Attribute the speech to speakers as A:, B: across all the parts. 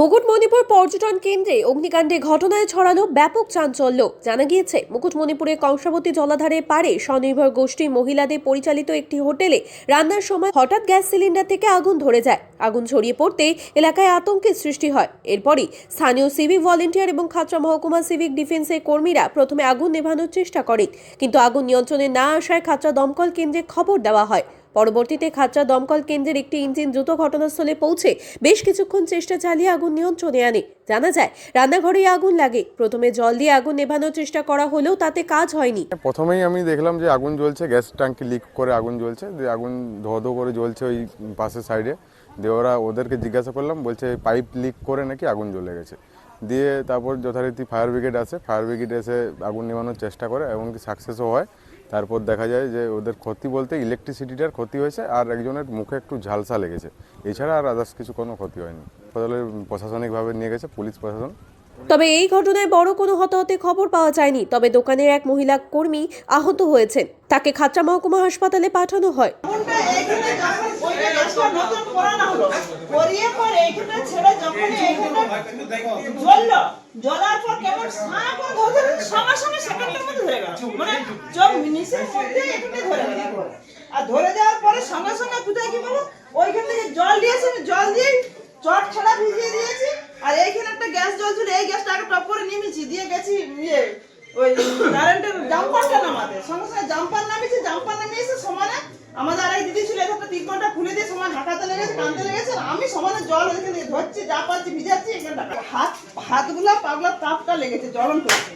A: মুকুটমণিপুর পর্যটন কেন্দ্রে অগ্নিকাণ্ডে ঘটনায় ছড়ালো ব্যাপক চাঞ্চল্য। জানা গিয়েছে, মুকুটমণিপুরের কংসাবতী জলাধারের পারে স্বনির্ভর গোষ্ঠী মহিলাদের পরিচালিত একটি হোটেলে রান্নার সময় হঠাৎ গ্যাস সিলিন্ডার থেকে আগুন ধরে যায়। আগুন ছড়িয়ে পড়তে এলাকায় আতঙ্কের সৃষ্টি হয়। এরপরই স্থানীয় সিভিক ভলেন্টিয়ার এবং খাতড়া মহকুমা সিভিক ডিফেন্সের কর্মীরা প্রথমে আগুন নেভানোর চেষ্টা করেন। কিন্তু আগুন নিয়ন্ত্রণে না আসায় খাতড়া দমকল কেন্দ্রে খবর দেওয়া হয়। পরবর্তীতে খাতড়া দমকল কেন্দ্রের একটি ইঞ্জিন দ্রুত ঘটনাস্থলে পৌঁছে বেশ কিছুক্ষণ চেষ্টা চালিয়ে আগুন নিয়ন্ত্রণে আনে। জানা যায় রান্নাঘরেই আগুন লাগে। প্রথমে জল দিয়ে আগুন নেভানোর চেষ্টা করা হলেও তাতে কাজ হয়নি।
B: প্রথমেই আমি দেখলাম যে আগুন জ্বলছে, গ্যাস ট্যাঙ্কি লিক করে আগুন জ্বলছে। দিয়ে আগুন ধো ধো করে জ্বলছে ওই পাশের সাইডে। দিয়ে ওরা ওদেরকে জিজ্ঞাসা করলাম, বলছে, পাইপ লিক করে নাকি আগুন জ্বলে গেছে? দিয়ে তারপর যথারীতি ফায়ার ব্রিগেড আসে। ফায়ার ব্রিগেড এসে আগুন নেভানোর চেষ্টা করে, এমনকি সাকসেসও হয়। তারপর দেখা যায় যে ওদের ক্ষতি বলতে ইলেকট্রিসিটিটার ক্ষতি হয়েছে আর একজনের মুখে একটু ঝালসা লেগেছে। এছাড়া আর আদার্স কিছু কোনো ক্ষতি হয়নি। ফলে প্রশাসনিকভাবে নিয়ে গেছে পুলিশ প্রশাসন।
A: তবে এই ঘটনায় বড় কোনো হতাহতের খবর পাওয়া যায়নি তবে দোকানের এক মহিলা কর্মী আহত হয়েছেন। তাকে খাতড়া মহকুমা হাসপাতালে পাঠানো হয়।
C: সাঁ করে ধরে ধরে ধরে এখানে আর ধরে যাওয়ার পরে সঙ্গে সঙ্গে কোথায় কি বলো ওইখান থেকে জল দিয়েছি জল দিয়ে চট ছাড়া ভিজিয়ে দিয়েছি আর এইখানে একটা গ্যাস জ্বলছিল এই গ্যাসটা আগে টপ নেমেছি দিয়ে গেছি ইয়ে ওই কারেন্টের জাম্পারটা নামাতে। সঙ্গে সঙ্গে জাম্পার আমাদের দিদি ছিল একটা তিরপলটা খুলে দিয়ে সমান হাঁকাতে লেগেছে কানতে লেগেছে আমি সমানে জল এখানে ধরছি যা পাচ্ছি ভিজাচ্ছি এখানটা। হাত হাতগুলা পাগলা তাপটা লেগেছে জ্বলন করছে।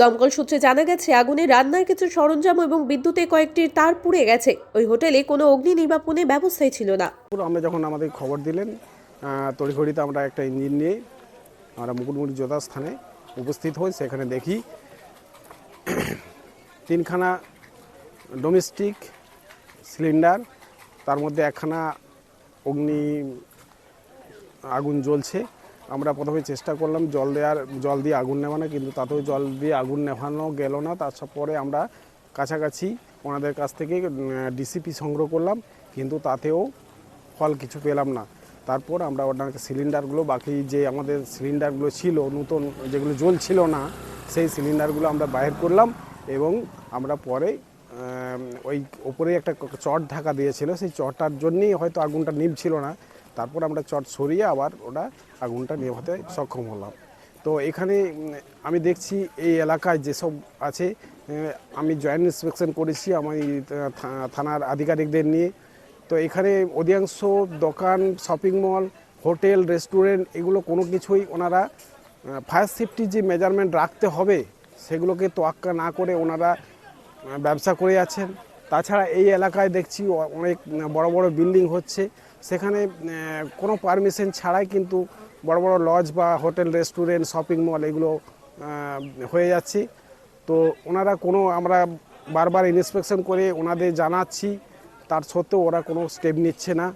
A: দমকল সূত্রে জানা গেছে আগুনে রান্নার কিছু সরঞ্জাম এবং বিদ্যুতে কয়েকটি তার পুড়ে গেছে। ওই হোটেলে কোনো অগ্নি নির্বাপনের ব্যবস্থাই ছিল না।
D: পুরো আমরা যখন আমাদের খবর দিলেন তড়িঘড়িতে আমরা একটা ইঞ্জিন নিয়ে আমরা মুকুটমুড়ি যোদ্ধা স্থানে উপস্থিত হই সেখানে দেখি তিনখানা ডোমেস্টিক সিলিন্ডার, তার মধ্যে একখানা অগ্নি আগুন জ্বলছে। আমরা প্রথমে চেষ্টা করলাম জল দেওয়ার জল দিয়ে আগুন নেভানো, কিন্তু তাতেও জল দিয়ে আগুন নেভানো গেল না। তার পরে আমরা কাছাকাছি ওনাদের কাছ থেকে ডিসিপি সংগ্রহ করলাম, কিন্তু তাতেও ফল কিছু পেলাম না। তারপর আমরা ওনাকে সিলিন্ডারগুলো, বাকি যে আমাদের সিলিন্ডারগুলো ছিল, নতুন যেগুলো জ্বলছিল না, সেই সিলিন্ডারগুলো আমরা বাইর করলাম এবং আমরা পরে ওই ওপরে একটা চট ঢাকা দিয়েছিল। সেই চটটার জন্যই হয়তো আগুনটা নিভছিল না। তারপর আমরা চট সরিয়ে আবার ওটা আগুনটা নেভাতে সক্ষম হলাম। তো এখানে আমি দেখছি এই এলাকায় যেসব আছে আমি জয়েন্ট ইন্সপেকশন করেছি আমি থানার আধিকারিকদের নিয়ে। তো এখানে অধিকাংশ দোকান, শপিং মল, হোটেল, রেস্টুরেন্ট, এগুলো কোনো কিছুই ওনারা ফায়ার সেফটি যে মেজারমেন্ট রাখতে হবে, সেগুলোকে তোয়াক্কা না করে ওনারা ব্যবসা করে আছেন তাছাড়া এই এলাকায় দেখছি অনেক বড় বড় বিল্ডিং হচ্ছে। সেখানে কোনো পারমিশন ছাড়াই কিন্তু বড় বড় লজ বা হোটেল, রেস্টুরেন্ট, শপিং মল এগুলো হয়ে যাচ্ছে। তো ওনারা কোনো, আমরা বারবার ইন্সপেকশন করে ওনাদের জানাচ্ছি। তার সত্ত্বেও ওরা কোনো স্টেপ নিচ্ছে না।